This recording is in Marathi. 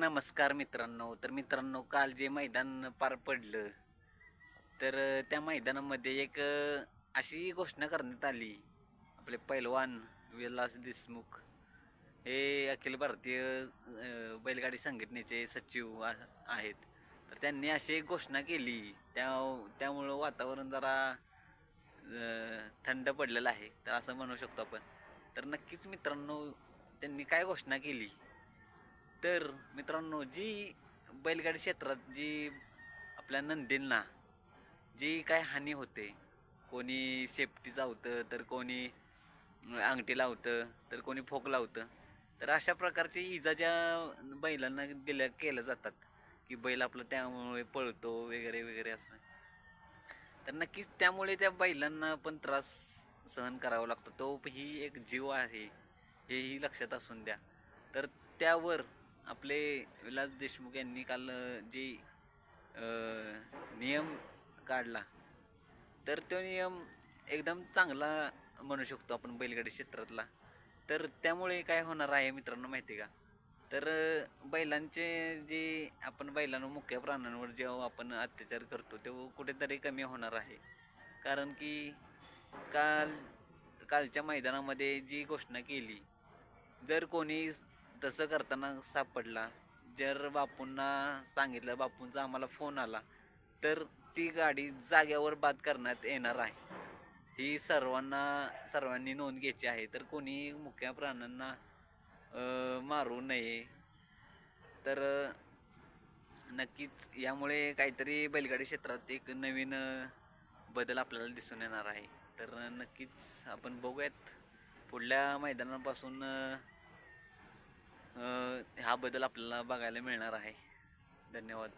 नमस्कार मित्रांनो. तर मित्रांनो काल जे मैदान पार पडलं तर त्या मैदानामध्ये एक अशी घोषणा करण्यात आली. आपले पैलवान विलास देशमुख हे अखिल भारतीय बैलगाडी संघटनेचे सचिव आ- आहेत. तर त्यांनी अशी एक घोषणा केली. त्या त्यामुळं वातावरण जरा थंड पडलेलं आहे. तर असं म्हणू शकतो आपण. तर नक्कीच मित्रांनो त्यांनी काय घोषणा केली? तर मित्रांनो जी बैलगाडी क्षेत्रात जी आपल्या नंदींना जी काय हानी होते कोणी सेफ्टी चावतं तर कोणी अंगठी लावतं तर कोणी फोक लावतं तर अशा प्रकारचे इजा ज्या बैलांना दिल्या केल्या जातात की बैल आपलं त्यामुळे पळतो वगैरे वगैरे असं. तर नक्कीच त्यामुळे त्या बैलांना पण त्रास सहन करावा लागतो. तो ही एक जीव आहे हेही लक्षात असून द्या. तर त्यावर आपले विलास देशमुख यांनी काल जे नियम काढला तर तो नियम एकदम चांगला म्हणू शकतो आपण बैलगाडी क्षेत्रातला. तर त्यामुळे काय होणार आहे मित्रांनो माहिती आहे का? तर बैलांचे जे आपण बैलांवर मुख्य प्राण्यांवर जेव्हा आपण अत्याचार करतो तेव्हा कुठेतरी कमी होणार आहे. कारण की काल कालच्या मैदानामध्ये जी घोषणा केली जर कोणी तसं करताना सापडला. जर बापूंना सांगितलं बापूंचा आम्हाला फोन आला तर ती गाडी जाग्यावर बाद करण्यात येणार आहे. ही सर्वांना सर्वांनी नोंद घ्यायची आहे. तर कोणी मुख्या प्राण्यांना मारू नये. तर नक्कीच यामुळे काहीतरी बैलगाडी क्षेत्रात एक नवीन बदल आपल्याला दिसून येणार आहे. तर नक्कीच आपण बघूयात. पुढल्या मैदानापासून हा बदल आपल्याला बघायला मिळणार आहे. धन्यवाद.